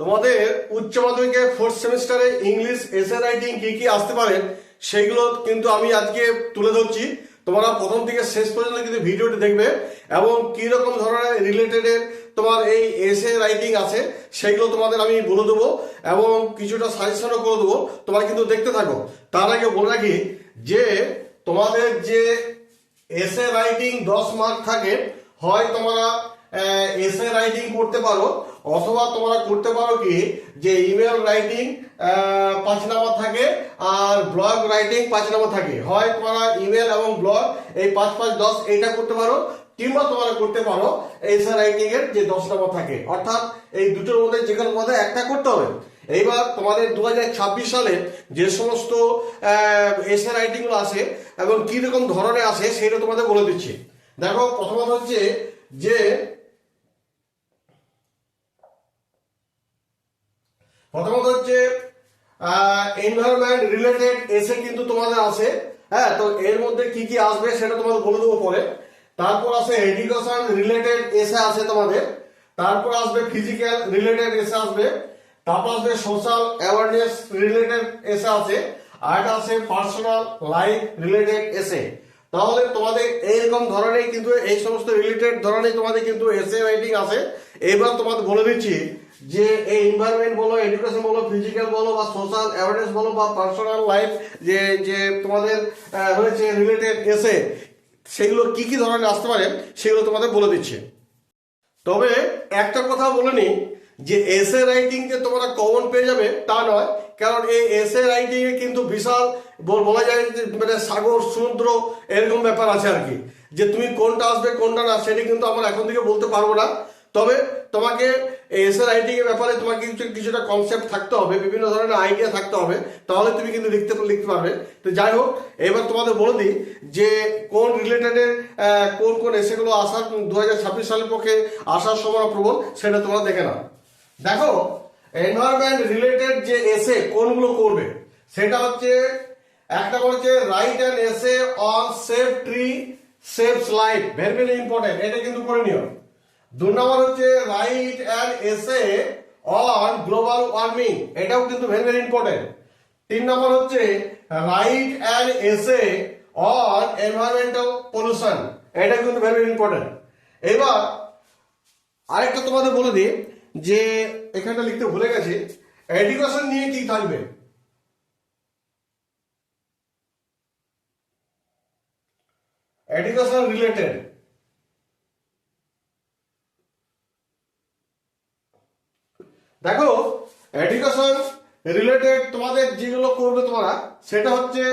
তোমাদের উচ্চ মাধ্যমিকে ফোর্থ সেমিস্টারে ইংলিশ এসে রাইটিং কি কি আসতে পারে, সেইগুলো কিন্তু আমি আজকে তুলে ধরছি। তোমরা প্রথম থেকে শেষ পর্যন্ত কিন্তু ভিডিওটি দেখবে এবং কি রকম ধরনের রিলেটেডের তোমার এই এসে রাইটিং আছে, সেইগুলো তোমাদের আমি বলে দেবো এবং কিছুটা সাজেশনও করে দেবো। তোমরা কিন্তু দেখতে থাকো। তার আগে বলে রাখি যে, তোমাদের যে এসে রাইটিং দশ মার্ক থাকে, হয় তোমরা এসে রাইটিং করতে পারো, অথবা তোমরা করতে পারো কি, যে ইমেল রাইটিং পাঁচ নাম্বার থাকে, আর ব্লগ রাইটিং পাঁচ নাম্বার থাকে। হয় তোমরা ইমেল এবং ব্লগ এই পাঁচ পাঁচ, দশ, এইটা করতে পারো, কিংবা তোমরা করতে পারো এসে রাইটিং এর যে দশ নাম্বার থাকে। অর্থাৎ এই দুটোর মধ্যে যে কোনো মধ্যে একটা করতে হবে। এইবার তোমাদের দু ছাব্বিশ সালে যে সমস্ত এসে রাইটিংগুলো আসে এবং কি রকম ধরনের আসে সেটা তোমাদের বলে দিচ্ছি। দেখো, প্রথমত হচ্ছে যে প্রথমত হচ্ছে এনভায়রনমেন্ট রিলেটেড এসে কিন্তু তোমাদের আসে হ্যাঁ তো এর মধ্যে কি কি আসবে সেটা তোমাদের বলে দেবো পরে। তারপর আসে এডুকেশন রিলেটেড এসে আসে তোমাদের। তারপর আসবে ফিজিক্যাল রিলেটেড এসে আসবে। তারপর আসবে সোশ্যাল অ্যাওয়ারনেস রিলেটেড এসে আছে। আর আছে পার্সোনাল লাইফ রিলেটেড এসে তাহলে তোমাদের এইরকম ধরনের কিন্তু এই সমস্ত রিলেটেড ধরনের তোমাদের কিন্তু এসে রাইটিং আছে। এবার তোমাদের বলে দিচ্ছি যে এই এনভায়রনমেন্ট বলো এডুকেশন বলো ফিজিক্যাল বলো বা সোশ্যাল অ্যাওয়ারনেস বলো বা পার্সোনাল লাইফ যে যে তোমাদের হয়েছে রিলেটেড এসে সেগুলো কি কি ধরনের আসতে পারে, সেগুলো তোমাদের বলে দিচ্ছে। তবে একটা কথা বলে নি যে এসে রাইটিং যে তোমরা কমন পেয়ে যাবে, তা নয়। কারণ এই এসে রাইটিং এ কিন্তু বিশাল বলা যায় যে মানে সাগর, সমুদ্র, এরকম ব্যাপার আছে আর কি। যে তুমি কোনটা আসবে, কোনটা না, সেটা কিন্তু আমরা এখন থেকে বলতে পারব না। তবে তোমাকে এসে রাইটিং এর ব্যাপারে তোমাকে কিছু কিছুটা কনসেপ্ট থাকতে হবে, বিভিন্ন ধরনের আইডিয়া থাকতে হবে, তাহলে তুমি কিন্তু লিখতে লিখতে পারবে। তো যাই হোক, এবার তোমাদের বলে দিই যে কোন রিলেটেডের কোন কোন এসেগুলো আসার দু হাজার ছাব্বিশ সালের পক্ষে আসার সময় প্রবল সেটা তোমরা দেখে নাও। দেখো এনভায়রনমেন্ট রিলেটেড যে এসে কোনগুলো করবে, সেটা হচ্ছে, একটা বলছে write an essay on save tree saves life very very important এটা কিন্তু করে নিও। দু নম্বর হচ্ছে write an essay on global warming এটাও কিন্তু ভেরি ভেরি ইম্পর্টেন্ট তিন নম্বর হচ্ছে write an essay on environmental pollution এটা কিন্তু ভেরি ভেরি ইম্পর্টেন্ট এবার আরেকটা তোমাদের বলে দিই, যে এখানটা লিখতে ভুলে গেছি এডুকেশন নিয়ে কি থাকবে? এডুকেশন রিলেটেড দেখো এডুকেশন রিলেটেড তোমাদের যেগুলো করবে তোমরা, সেটা হচ্ছে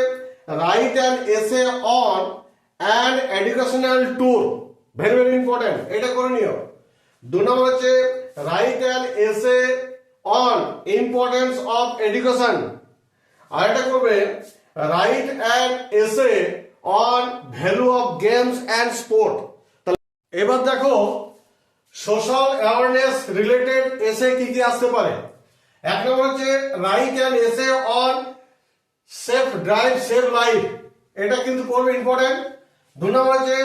write an essay on an educational tour very very important এটা করে নিও। দু নম্বর হচ্ছে write an essay on importance of education আর এটা করবে write an essay on value of games and sport এবার দেখো সোশ্যাল অ্যাওয়ারনেস রিলেটেড এসে কি কি আসতে পারে? এক নম্বর হচ্ছে write an essay on safe drive save life এটা কিন্তু করবে ইম্পর্টেন্ট দু নম্বর হচ্ছে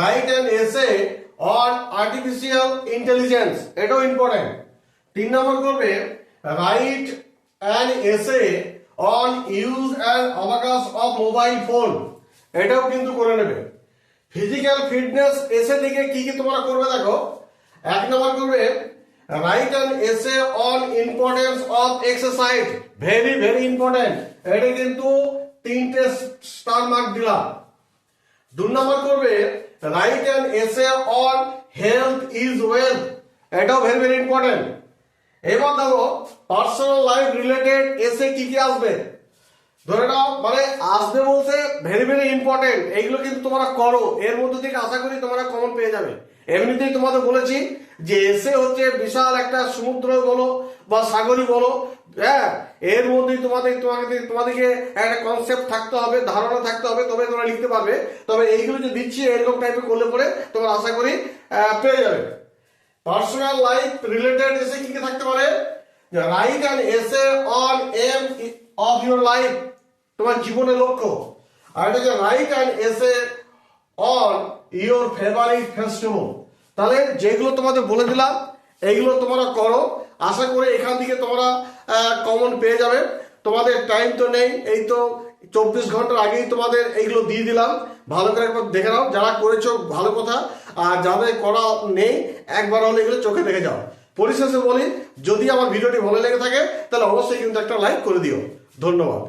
write an essay on artificial intelligence এটাও ইম্পর্টেন্ট তিন নম্বর করবে write an essay on use and abuse of mobile phone এটাও কিন্তু করে নেবে। ফিজিক্যাল ফিটনেস এসে থেকে কি কি তোমরা করবে দেখো। এক নম্বর করবে write an essay on importance of exercise very very important এটা কিন্তু তিনটে স্টার মার্ক দিলাম। দু নম্বর করবে write an essay on health is wealth এটাও ভেরি ভেরি ইম্পর্টেন্ট এবার দেখো পার্সোনাল লাইফ রিলেটেড এসে কি কি আসবে? ধরে নাও মানে আসবে বলতে ভেরি ভেরি ইম্পর্টেন্ট এইগুলো কিন্তু তোমরা করো। এর মধ্যে থেকে আশা করি তোমরা কমন পেয়ে যাবে। এমনিতেই তোমাদের বলেছি যে এসে হচ্ছে বিশাল একটা সমুদ্র বলো বা সাগরই বলো হ্যাঁ এর মধ্যেই তোমাদের তোমাকে তোমাদেরকে একটা কনসেপ্ট থাকতে হবে, ধারণা থাকতে হবে তবে তোমরা লিখতে পারবে। তবে এইগুলো যে দিচ্ছি, এরকম টাইপের করলে পরে তোমরা আশা করি পেয়ে যাবে। পার্সোনাল লাইফ রিলেটেড এসে কি কি থাকতে পারে? Write an essay on aim of your life তোমার জীবনের লক্ষ্য। আর এটা যে write an essay on your favourite festival তাহলে যেগুলো তোমাদের বলে দিলাম, এইগুলো তোমরা করো। আশা করি এখান থেকে তোমরা কমন পেয়ে যাবে। তোমাদের টাইম তো নেই, এই তো চব্বিশ ঘণ্টার আগেই তোমাদের এইগুলো দিয়ে দিলাম। ভালো করে একবার দেখে নাও, যারা করেছ, ভালো কথা। আর যাদের করা নেই, একবার হলে এগুলো চোখে দেখে যাও। পরিশেষে বলি, যদি আমার ভিডিওটি ভালো লেগে থাকে, তাহলে অবশ্যই কিন্তু একটা লাইক করে দিও। ধন্যবাদ।